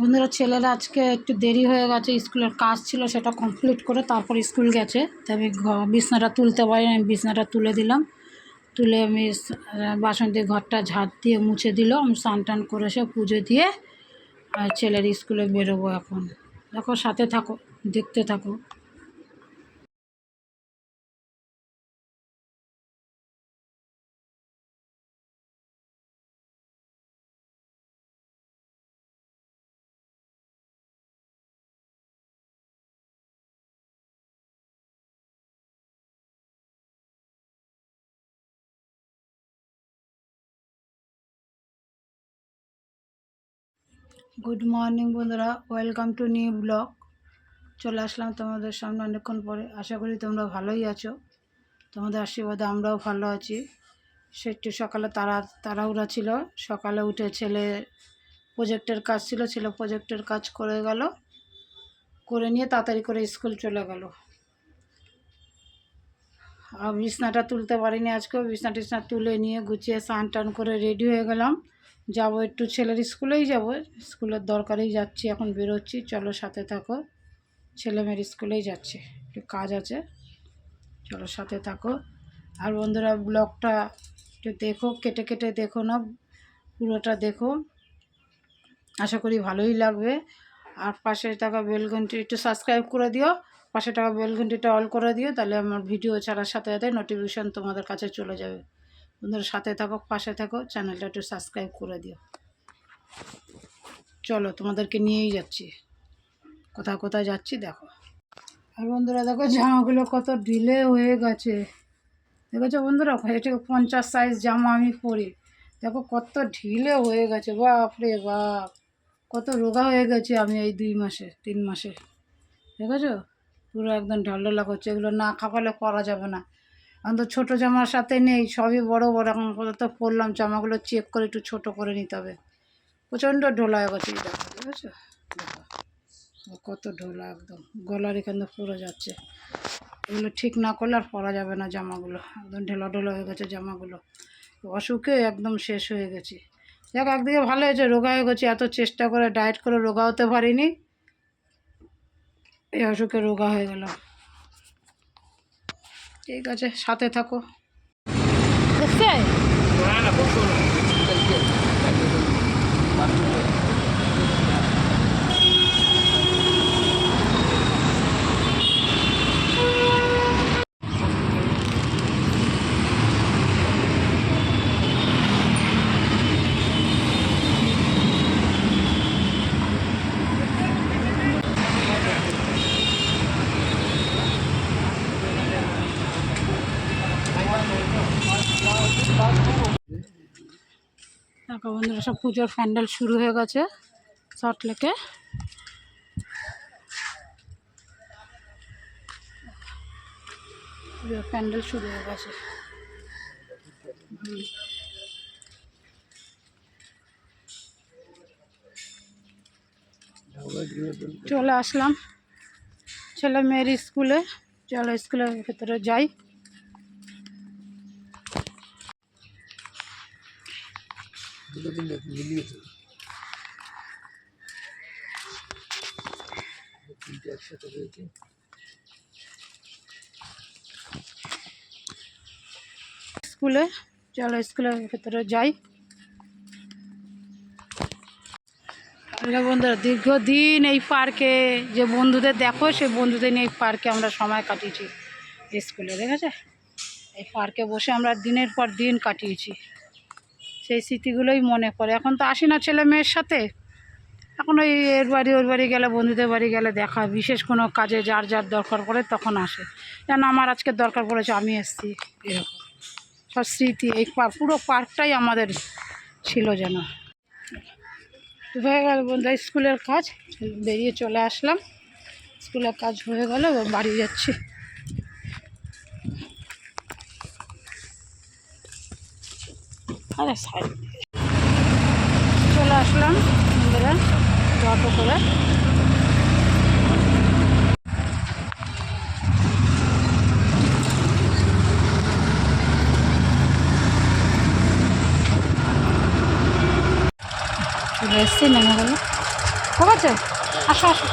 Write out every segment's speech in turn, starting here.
বন্ধুরা, ছেলেরা আজকে একটু দেরি হয়ে গেছে, স্কুলের কাজ ছিল, সেটা কমপ্লিট করে তারপর স্কুল গেছে। তাই আমি বিছনাটা তুলতে পারিনি, আমি বিছনাটা তুলে দিলাম। তুলে আমি বাসন দিয়ে ঘরটা ঝাঁট দিয়ে মুছে দিল, আমি স্নান টান করে সে পুজো দিয়ে আর ছেলের স্কুলে বেরোবো এখন। দেখো, সাথে থাকো, দেখতে থাকো। গুড মর্নিং বন্ধুরা। ওয়েলকাম টু নিউ ব্লগ চলে আসলাম তোমাদের সামনে অনেকক্ষণ পরে। আশা করি তোমরা ভালোই আছো। তোমাদের আশীর্বাদে আমরাও ভালো আছি। সে একটু সকালে তারা, তাড়াহুড়া ছিল। সকালে উঠে ছেলে প্রজেক্টের কাজ ছিল, ছেলে প্রজেক্টের কাজ করে গেল। করে নিয়ে তাড়াতাড়ি করে স্কুল চলে গেল। আর বিছনাটা তুলতে পারিনি আজকেও। বিছনা টিছনা তুলে নিয়ে গুছিয়ে স্নান টান করে রেডি হয়ে গেলাম। যাব একটু ছেলের স্কুলেই যাব, স্কুলের দরকারেই যাচ্ছি, এখন বেরোচ্ছি, চলো সাথে থাকো। ছেলে মেয়ের স্কুলেই যাচ্ছে, একটু কাজ আছে, চলো সাথে থাকো। আর বন্ধুরা, ব্লগটা একটু দেখো, কেটে কেটে দেখো না, পুরোটা দেখো। আশা করি ভালোই লাগবে। আর পাশে থাকা বেলঘন্টি একটু সাবস্ক্রাইব করে দিও, পাশে থাকা বেলঘন্টিটা অল করে দিও, তাহলে আমার ভিডিও ছাড়ার সাথে সাথে নোটিফিকেশান তোমাদের কাছে চলে যাবে। বন্ধুরা সাথে থাকো, পাশে থাকো, চ্যানেলটা একটু সাবস্ক্রাইব করে দিও। চলো, তোমাদেরকে নিয়েই যাচ্ছি। কোথায় কোথায় যাচ্ছি দেখো। আর বন্ধুরা দেখো, জামাগুলো কত ঢিলে হয়ে গেছে। দেখেছ বন্ধুরা এটা পঞ্চাশ সাইজ জামা আমি পরি। দেখো কত ঢিলে হয়ে গেছে বাপ রে বাপ। কত রোগা হয়ে গেছে আমি এই দুই মাসে, তিন মাসে। দেখেছ? পুরো একদম ঢলঢলা করছে, এগুলো না খাওয়ালে করা যাবে না। এখন তো ছোটো জামার সাথে নেই, সবই বড় বড়, এখন পর্যন্ত পরলাম, জামাগুলো চেক করে একটু ছোট করে নিতে হবে। প্রচণ্ড ঢোলা হয়ে গেছে দেখো, দেখেছ? দেখো কত ঢোলা একদম, গলার এখান থেকে পড়ে যাচ্ছে। এগুলো ঠিক না করলে আর পরা যাবে না জামাগুলো, একদম ঢেলা ঢোলা হয়ে গেছে জামাগুলো। অসুখে একদম শেষ হয়ে গেছি। দেখ একদিকে ভালো হয়েছে, রোগা হয়ে গেছি, এত চেষ্টা করে, ডায়েট করে রোগা হতে পারিনি। এই অসুখে রোগা হয়ে গেলাম। ঠিক আছে সাথে থাকো। দেখছে দেখো বন্ধুরা সব পুজোর প্যান্ডেল শুরু হয়ে গেছে শর্ট লেকে। পুজোর প্যান্ডেল শুরু হয়ে গেছে। চলে আসলাম। ছেলে মেয়ের স্কুলে, চলো স্কুলের ভেতরে যাই। স্কুলে, চলো স্কুলের ভেতরে যাই। বন্ধুরা, দীর্ঘদিন এই পার্কে যে বন্ধুদের দেখো, সেই বন্ধুদের নিয়ে এই পার্কে আমরা সময় কাটিয়েছি। স্কুলে দেখেছে এই পার্কে বসে আমরা দিনের পর দিন কাটিয়েছি। সেই স্মৃতিগুলোই মনে পড়ে। এখন তো আসি না ছেলে মেয়ের সাথে। এখন ওই এর বাড়ি, ওর বাড়ি গেলে, বন্ধুদের বাড়ি গেলে দেখা বিশেষ কোনো কাজে যার যার দরকার পড়ে তখন আসে। যেন আমার আজকে দরকার পড়েছে, আমি এসছি এরকম। সব স্মৃতি, এই পার্ক, পুরো পার্কটাই আমাদের ছিল যেন। হয়ে গেল বন্ধু স্কুলের কাজ। বেরিয়ে চলে আসলাম। স্কুলের কাজ হয়ে গেল বাড়ি যাচ্ছি। আরে সাইড। চলে আসলাম বন্ধুরা অটো করে চলে এসছি নেমে গেল ঠিক আছে? আসো আসো।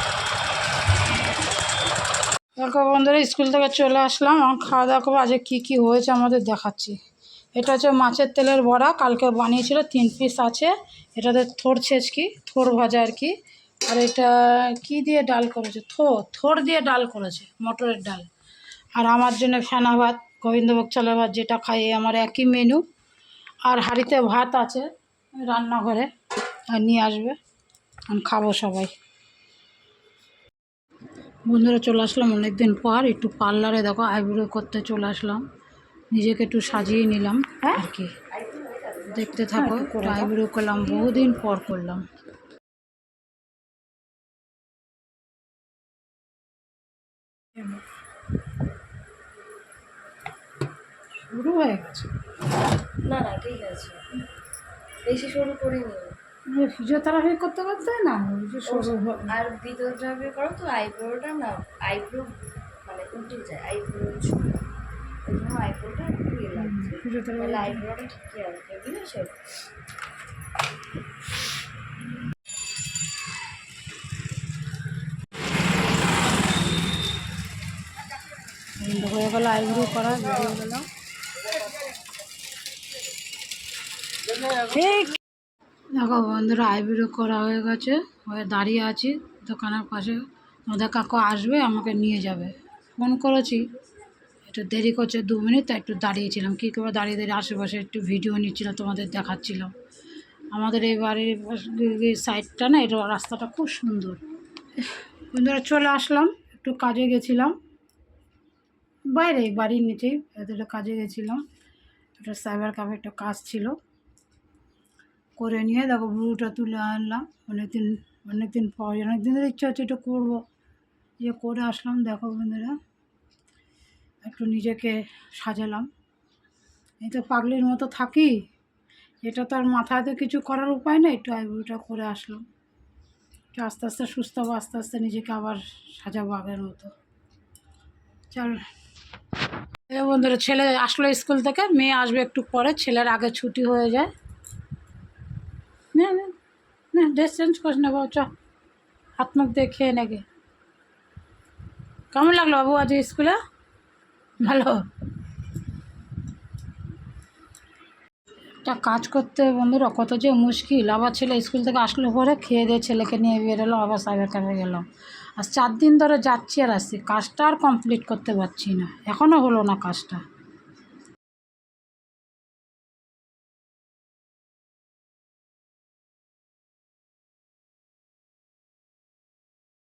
দেখো বন্ধুরা, স্কুল থেকে চলে আসলাম। আমার খাওয়া দাওয়া করব। আজকে কী কী হয়েছে আমাদের দেখাচ্ছি। এটা হচ্ছে মাছের তেলের বড়া, কালকে বানিয়েছিল, তিন পিস আছে। এটাতে থোর ছেচকি থোর ভাজা আর কি। আর এটা কি দিয়ে ডাল করেছে? থো, থোর দিয়ে ডাল করেছে, মটরের ডাল। আর আমার জন্য ফেনা ভাত, গোবিন্দভোগ চালের ভাত, যেটা খাই আমার একই মেনু আর হাঁড়িতে ভাত আছে, রান্নাঘরে, আর নিয়ে আসবে। আমি খাব সবাই। বন্ধুরা, চলে আসলাম অনেকদিন পর, একটু পার্লারে দেখো, আইব্রো করতে চলে আসলাম। নিজেকে একটু সাজিয়ে নিলাম আর কি। দেখতে থাকো আইব্রো করলাম বহুদিন পর করলাম। শুরু হয়ে গেছে? না না ঠিক আছে বেশি সরু করিনি। ফিজিওথেরাপি করতে করতে না আর ভিতরটা করো তো আইব্রোটা না আইব্রো মানে উল্টে যায় আইব্রো হয়ে গেল আইব্রো করা বেরিয়ে গেল ঠিক দেখো বন্ধুরা, আইব্রো করা হয়ে গেছে। হয়ে দাঁড়িয়ে আছি, দোকানের পাশে। ওদের কাকু আসবে, আমাকে নিয়ে যাবে। ফোন করেছি। একটু দেরি করছে দু মিনিট, তাই একটু দাঁড়িয়েছিলাম। কী করে দাঁড়িয়ে দাঁড়িয়ে আশেপাশে একটু ভিডিও নিচ্ছিলাম তোমাদের দেখাচ্ছিলাম আমাদের এই বাড়ির সাইডটা না এটা রাস্তাটা খুব সুন্দর। বন্ধুরা, চলে আসলাম, একটু কাজে গেছিলাম। বাইরে, বাড়ির নিচেই এদের কাজে গেছিলাম। একটা সাইবার ক্যাফে একটা কাজ ছিল। করে নিয়ে দেখো ব্লুটা তুলে আনলাম। অনেকদিন অনেকদিন পর অনেকদিন ধরে ইচ্ছা হচ্ছে একটু করব। যে করে আসলাম, দেখো বন্ধুরা। একটু নিজেকে সাজালাম। এই তো পাগলির মতো থাকি, এটা তো আর মাথায় তো কিছু করার উপায় নেই। একটু আইব্রোটা করে আসলাম। একটু আস্তে আস্তে সুস্থ হব, আস্তে আস্তে নিজেকে আবার সাজাবো আগের মতো। চল। এ বন্ধুরা, ছেলে আসলো স্কুল থেকে, মেয়ে আসবে একটু পরে, ছেলের আগে ছুটি হয়ে যায়। না না না, ড্রেস চেঞ্জ করিস না বাবু চ। হাত মুখ দিয়ে খেয়ে নেগে কেমন লাগল বাবু আজ স্কুলে? ভালো। একটা কাজ করতে বন্ধুরা, কত যে মুশকিল। আবার ছেলে স্কুল থেকে আসলো পরে খেয়ে দিয়ে ছেলেকে নিয়ে বেরোলো, আবার সাইবার ক্যাফে গেলাম আর চার দিন ধরে যাচ্ছি আর আসছি। কাজটা আর কমপ্লিট করতে পারছি না। এখনও হলো না কাজটা।